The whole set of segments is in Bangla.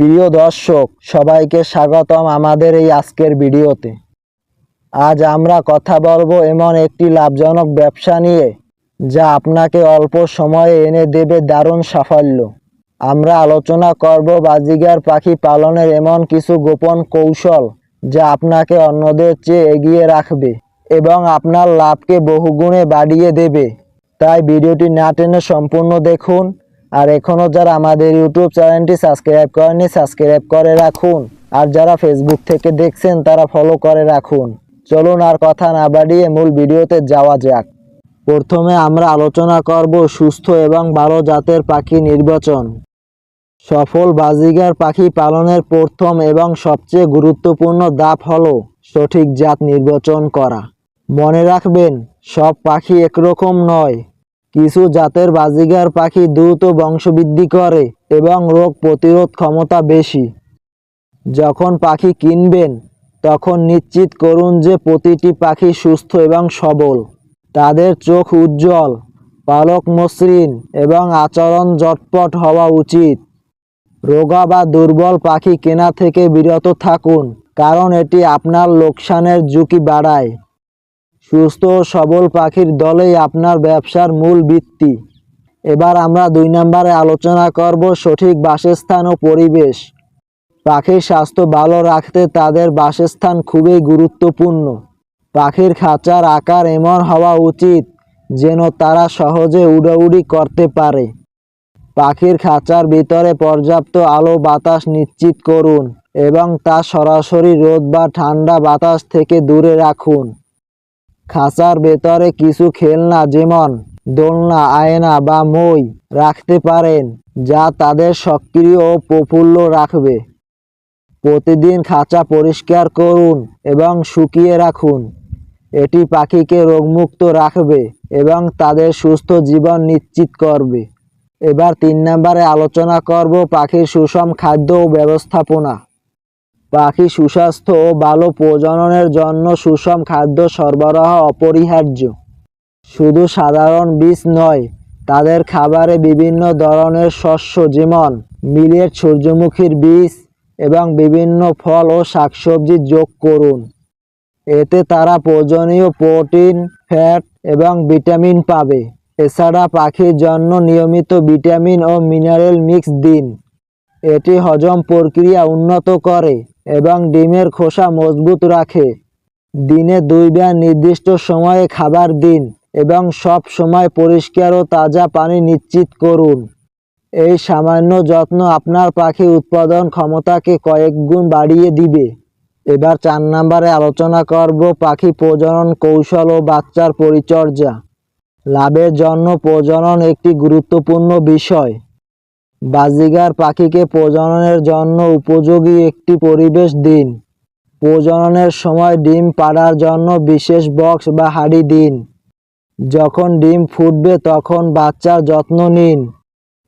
প্রিয় দর্শক, সবাইকে স্বাগতম আমাদের এই আজকের ভিডিওতে। আজ আমরা কথা বলব এমন একটি লাভজনক ব্যবসা নিয়ে, যা আপনাকে অল্প সময়ে এনে দেবে দারুণ সাফল্য। আমরা আলোচনা করব বাজিগার পাখি পালনের এমন কিছু গোপন কৌশল, যা আপনাকে অন্যদের চেয়ে এগিয়ে রাখবে এবং আপনার লাভকে বহুগুণে বাড়িয়ে দেবে। তাই ভিডিওটি না টেনে সম্পূর্ণ দেখুন আর এখনও যারা আমাদের ইউটিউব চ্যানেলটি সাবস্ক্রাইব করেনি সাবস্ক্রাইব করে রাখুন। আর যারা ফেসবুক থেকে দেখছেন, তারা ফলো করে রাখুন। চলুন আর কথা না বাড়িয়ে মূল ভিডিওতে যাওয়া যাক। প্রথমে আমরা আলোচনা করব সুস্থ এবং ভালো জাতের পাখি নির্বাচন। সফল বাজিগার পাখি পালনের প্রথম এবং সবচেয়ে গুরুত্বপূর্ণ ধাপ হল সঠিক জাত নির্বাচন করা। মনে রাখবেন, সব পাখি একরকম নয়। কিছু জাতের বাজিগার পাখি দ্রুত বংশবৃদ্ধি করে এবং রোগ প্রতিরোধ ক্ষমতা বেশি। যখন পাখি কিনবেন, তখন নিশ্চিত করুন যে প্রতিটি পাখি সুস্থ এবং সবল। তাদের চোখ উজ্জ্বল, পালক মসৃণ এবং আচরণ জটপট হওয়া উচিত। রোগা বা দুর্বল পাখি কেনা থেকে বিরত থাকুন, কারণ এটি আপনার লোকসানের ঝুঁকি বাড়ায়। সুস্থ সবল পাখির দলেই আপনার ব্যবসার মূল ভিত্তি। এবার আমরা দুই নম্বরে আলোচনা করব সঠিক বাসস্থান ও পরিবেশ। পাখির স্বাস্থ্য ভালো রাখতে তাদের বাসস্থান খুবই গুরুত্বপূর্ণ। পাখির খাঁচার আকার এমন হওয়া উচিত যেন তারা সহজে উড়াউড়ি করতে পারে। পাখির খাঁচার ভিতরে পর্যাপ্ত আলো বাতাস নিশ্চিত করুন এবং তা সরাসরি রোদ বা ঠান্ডা বাতাস থেকে দূরে রাখুন। খাঁচার ভেতরে কিছু খেলনা যেমন দোলনা, আয়না বা মই রাখতে পারেন, যা তাদের সক্রিয় ও প্রফুল্ল রাখবে। প্রতিদিন খাঁচা পরিষ্কার করুন এবং শুকিয়ে রাখুন। এটি পাখিকে রোগমুক্ত রাখবে এবং তাদের সুস্থ জীবন নিশ্চিত করবে। এবার তিন নম্বরে আলোচনা করব পাখির সুষম খাদ্য ও ব্যবস্থাপনা। পাখি সুস্বাস্থ্য ও ভালো প্রজননের জন্য সুষম খাদ্য সরবরাহ অপরিহার্য। শুধু সাধারণ বীজ নয়, তাদের খাবারে বিভিন্ন ধরনের শস্য যেমন মিলেট, সূর্যমুখীর বীজ এবং বিভিন্ন ফল ও শাকসবজি যোগ করুন। এতে তারা প্রয়োজনীয় প্রোটিন, ফ্যাট এবং ভিটামিন পাবে। এছাড়া পাখির জন্য নিয়মিত ভিটামিন ও মিনারেল মিক্স দিন। এটি হজম প্রক্রিয়া উন্নত করে। এবং ডিমের খোসা মজবুত রাখে। দিনে দুইবার নির্দিষ্ট সময়ে খাবার দিন এবং সব সময় পরিষ্কার ও তাজা পানি নিশ্চিত করুন। এই সামান্য যত্ন আপনার পাখি উৎপাদন ক্ষমতাকে কয়েক গুণ বাড়িয়ে দিবে। এবার চার নম্বরে আলোচনা করব পাখি প্রজনন কৌশল ও বাচ্চার পরিচর্যা। লাভের জন্য প্রজনন একটি গুরুত্বপূর্ণ বিষয়। বাজিগার পাখিকে প্রজননের জন্য উপযোগী একটি পরিবেশ দিন। প্রজননের সময় ডিম পাড়ার জন্য বিশেষ বক্স বা হাঁড়ি দিন। যখন ডিম ফুটবে তখন বাচ্চার যত্ন নিন।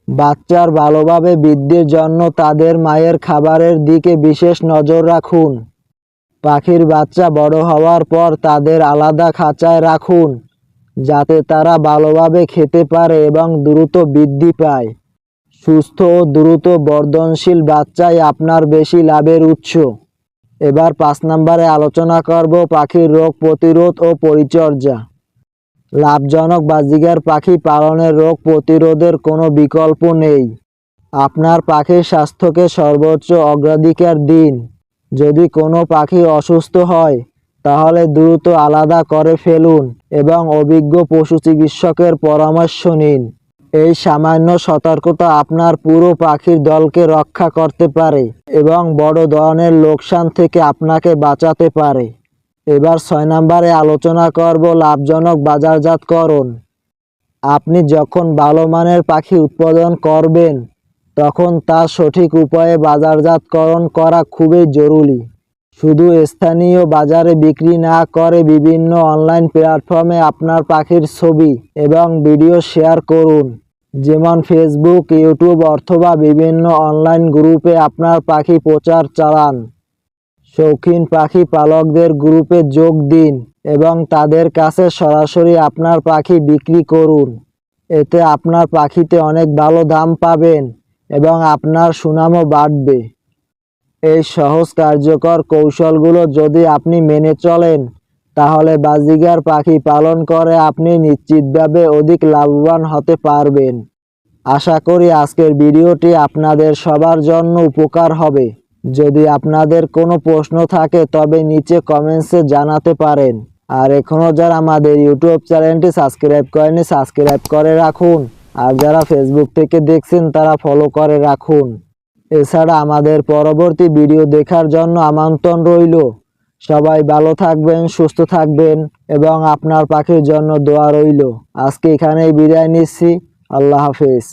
বাচ্চার ভালোভাবে বৃদ্ধির জন্য তাদের মায়ের খাবারের দিকে বিশেষ নজর রাখুন। পাখির বাচ্চা বড় হওয়ার পর তাদের আলাদা খাঁচায় রাখুন, যাতে তারা ভালোভাবে খেতে পারে এবং দ্রুত বৃদ্ধি পায়। সুস্থ ও দ্রুত, বর্ধনশীল বাচ্চাই আপনার বেশি লাভের উৎস। এবার পাঁচ নম্বরে আলোচনা করব পাখির রোগ প্রতিরোধ ও পরিচর্যা। লাভজনক বাজিগার পাখি পালনের রোগ প্রতিরোধের কোনো বিকল্প নেই। আপনার পাখির স্বাস্থ্যকে সর্বোচ্চ অগ্রাধিকার দিন। যদি কোনো পাখি অসুস্থ হয়, তাহলে দ্রুত আলাদা করে ফেলুন এবং অভিজ্ঞ পশু চিকিৎসকের পরামর্শ নিন। এই সামান্য সতর্কতা আপনার পুরো পাখির দলকে রক্ষা করতে পারে এবং বড় ধরনের লোকসান থেকে আপনাকে বাঁচাতে পারে। এবার ছয় নম্বরে আলোচনা করব লাভজনক বাজারজাতকরণ আপনি যখন ভালো মানের পাখি উৎপাদন করবেন, তখন তা সঠিক উপায়ে বাজারজাতকরণ করা খুবই জরুরি। শুধু স্থানীয় বাজারে বিক্রি না করে বিভিন্ন অনলাইন প্ল্যাটফর্মে আপনার পাখির ছবি এবং ভিডিও শেয়ার করুন। যেমন ফেসবুক ইউটিউব অথবা বিভিন্ন অনলাইন গ্রুপে আপনার পাখি প্রচার চালান। শৌখিন পাখি পালকদের গ্রুপে যোগ দিন এবং তাদের কাছে সরাসরি আপনার পাখি বিক্রি করুন। এতে আপনার পাখিতে অনেক ভালো দাম পাবেন এবং আপনার সুনামও বাড়বে। এই সহজ কার্যকর কৌশলগুলো যদি আপনি মেনে চলেন, তাহলে বাজিগার পাখি পালন করে আপনি নিশ্চিতভাবে অধিক লাভবান হতে পারবেন। আশা করি আজকের ভিডিওটি আপনাদের সবার জন্য উপকার হবে। যদি আপনাদের কোনো প্রশ্ন থাকে, তবে নিচে কমেন্টসে জানাতে পারেন। আর এখনও যারা আমাদের ইউটিউব চ্যানেলটি সাবস্ক্রাইব করেনি সাবস্ক্রাইব করে রাখুন। আর যারা ফেসবুক থেকে দেখছেন, তারা ফলো করে রাখুন। এছাড়া আমাদের পরবর্তী ভিডিও দেখার জন্য আমন্ত্রণ রইল। সবাই ভালো থাকবেন, সুস্থ থাকবেন এবং আপনার পাখির জন্য দোয়া রইল। আজকে এখানেই বিদায় নিচ্ছি। আল্লাহ হাফেজ।